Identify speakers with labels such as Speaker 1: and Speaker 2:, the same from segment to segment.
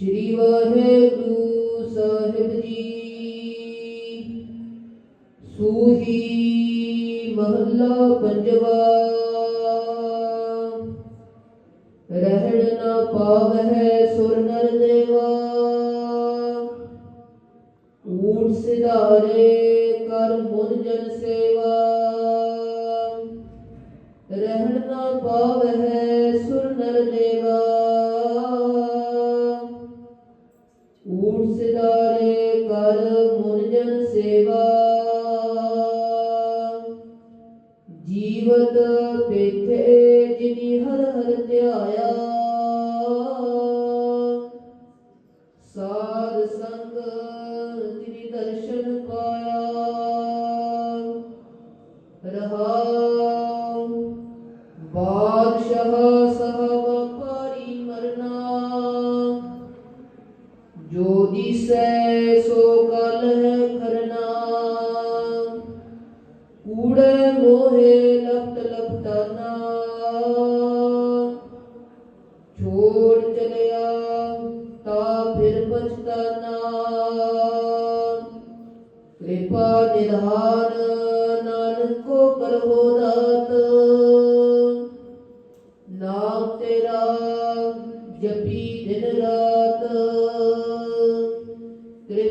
Speaker 1: ਸ੍ਰੀ ਵਾਹਿਗੁਰੂ ਸਾਹਿਬ ਜੀ। ਸੂਹੀ ਮਹੱਲਾ ਪੰਜਵਾ। ਰਹਿਣ ਨਾ ਪਾਵਹਿ ਸੁਰ ਨਰ ਦੇਵਾ। ਊਟ ਸਿਧਾਰੇ ਕਰ ਮੁਨ ਜਨ ਸੇਵਾ। ਰਹਿਣ ਨਾ ਪਾਵਹਿ ਸੁਰ ਨਰ ਦੇਵਾ। ਊਟ ਕਰ ਮੁਨ ਸੇਵਾ। ਜੀਵਤ ਪੇਖੇ ਜਿਨੀ ਹਰ ਹਰ ਧਿਆਇਆ। ਸਾਧ ਸੰਗ ਤਿਨੀ ਦਰਸ਼ਨ ਪਾਇਆ। ਰਹਾਉ ਬਾਦਸ਼ਾਹ ਸਹਬ ਜੋ ਦਿਸੈ ਸੋ ਕਲ ਕਰਨਾ ਕੂੜੇ ਮੋਹੇ ਲਪਟ ਲਪਟਾਨਾ। ਛੋੜ ਚਲਿਆ ਤਾ ਫਿਰ ਪਛਤਾਨਾ। ਕਿਰਪਾ ਨਿਧਾਨ ਨਾਨਕੋ ਕਰੋ ਦਾਤ। ਨਾਮ ਤੇਰਾ ਜਪੀ ਦਿਨ ਰਾਤ।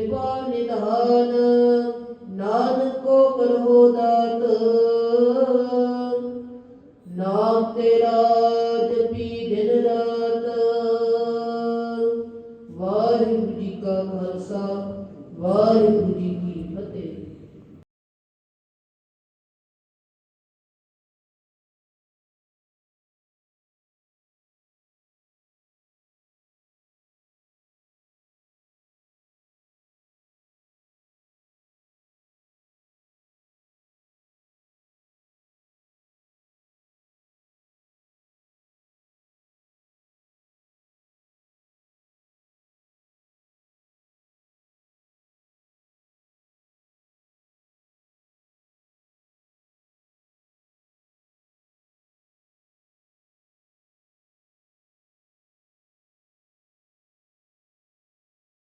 Speaker 1: ਕਿਰਪਾ ਨਿਧਾਨ, ਨਾਨਕ ਕੋ ਕਰੋ ਦਾਤ। ਨਾਮ ਤੇਰਾ ਜਪੀ ਦਿਨ ਰਾਤ। ਵਾਹਿਗੁਰੂ ਜੀ ਕਾ ਖਾਲਸਾ, ਵਾਹਿਗੁਰੂ ਜੀ ਕੀ ਫਤਿਹ।